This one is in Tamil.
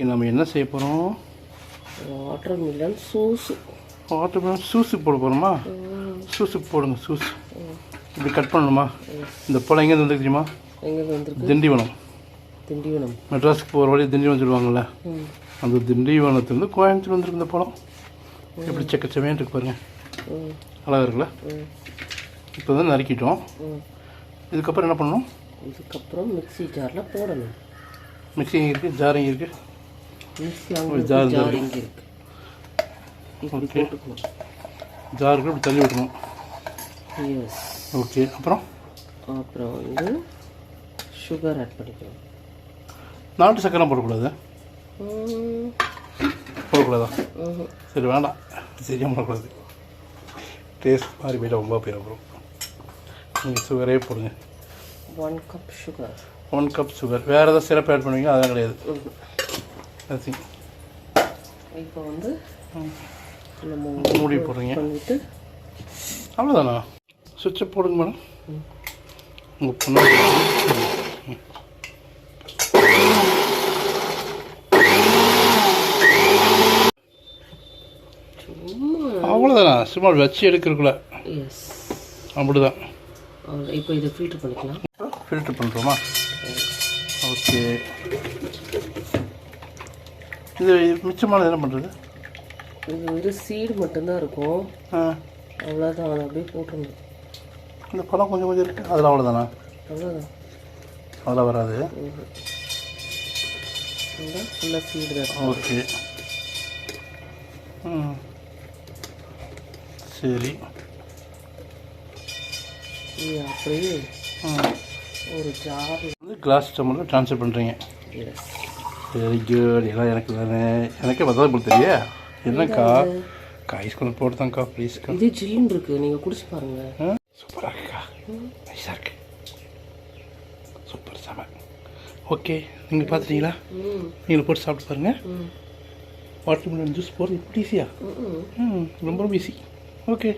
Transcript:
இன்னைக்கு நம்ம என்ன செய்ய போகிறோம் water melon juice water juice போட போகிறோமா சூஸு போடுங்க சூஸ் இப்படி கட் பண்ணணுமா? இந்த பழம் எங்கேருந்து வந்து தெரியுமா? திண்டிவனம். திண்டிவனம். மெட்ராஸுக்கு போகிற வழி திண்டிவனம் சொல்லுவாங்கள்ல அந்த திண்டிவனத்துலேருந்து கோயம்புத்தூர் வந்திருக்கு இந்த பழம். எப்படி செக்கச்சவையாக இருக்கு பாருங்க. அழகாக இருக்குல்ல? இப்போ தான் நறுக்கிட்டோம். இதுக்கப்புறம் என்ன பண்ணணும்? இதுக்கப்புறம் மிக்ஸி ஜாரில் போடணும். மிக்ஸி இருக்குது ஜாரிங் இருக்குது ஜார் Okay. போட்டுக்கணும். ஜாருக்கு இப்படி தள்ளி விடணும். எஸ் ஓகே அப்புறம்? அப்புறம் வந்து சுகர் ஆட் பண்ணிக்கணும். நாட்டு சக்கரை போடக்கூடாது. போடக்கூடாதா. சரி வேண்டாம். சரியாக போடக்கூடாது. டேஸ்ட் மாறி போயிட்டு ரொம்ப போயிடும் அப்புறம். நீங்கள் சுகரே போடுங்க. One cup sugar one cup sugar வேறு ஏதாவது சிறப்பு ஆட் பண்ணுவீங்க அதெல்லாம் கிடையாது. அது. இப்போ வந்து நம்ம மூடி போடுறீங்க. பண்ணிட்டு அவ்வளோதானா சுவிட்சை போடுங்க மேடம் உங்கள் பொண்ணு அவ்வளோதானா சும்மா. வச்சு எடுக்கிறக்குள்ள எஸ் அப்படிதான். இப்போ இதை ஃபில்டர் பண்ணிக்கலாம். ஃபில்டர் பண்ணுறோமா ஓகே இது மிச்சமானது என்ன பண்ணுறது இது வெறும் சீடு மட்டும்தான் இருக்கும். ஆ. அவ்வளோதான் அதை அப்படியே போட்டுருணும் இந்த பழம் கொஞ்சம் கொஞ்சம் இருக்குது அதில் அவ்வளோதானா அவ்வளோதான் அதெல்லாம் வராது. ஃபுல்லாக சீடு தான். ஓகே. ம். சரி. அப்படியே ஒரு ஜார் வந்து கிளாஸ் டம்ளரில் ட்ரான்ஸ்ஃபர் பண்ணுறீங்க எஸ் வெரி குட் எல்லாம் எனக்கு தானே. எனக்கே பார்த்தா போல தெரியே என்னக்கா? காய்ஸ் கொஞ்சம் போட்டுதாங்க்கா ப்ளீஸ்க்கா இது ஜில்லுன்னு இருக்கு. நீங்கள் குடிச்சு பாருங்க. சூப்பராக இருக்குக்கா நைஸாக இருக்கு. சூப்பர் செம. ஓகே நீங்கள் பார்த்துட்டீங்களா நீங்கள் போட்டு சாப்பிட்டு பாருங்கள் ம். வாட்டர் மிலன் ஜூஸ் போடுறது ஈஸியா ரொம்ப ரொம்ப ஈஸி ஓகே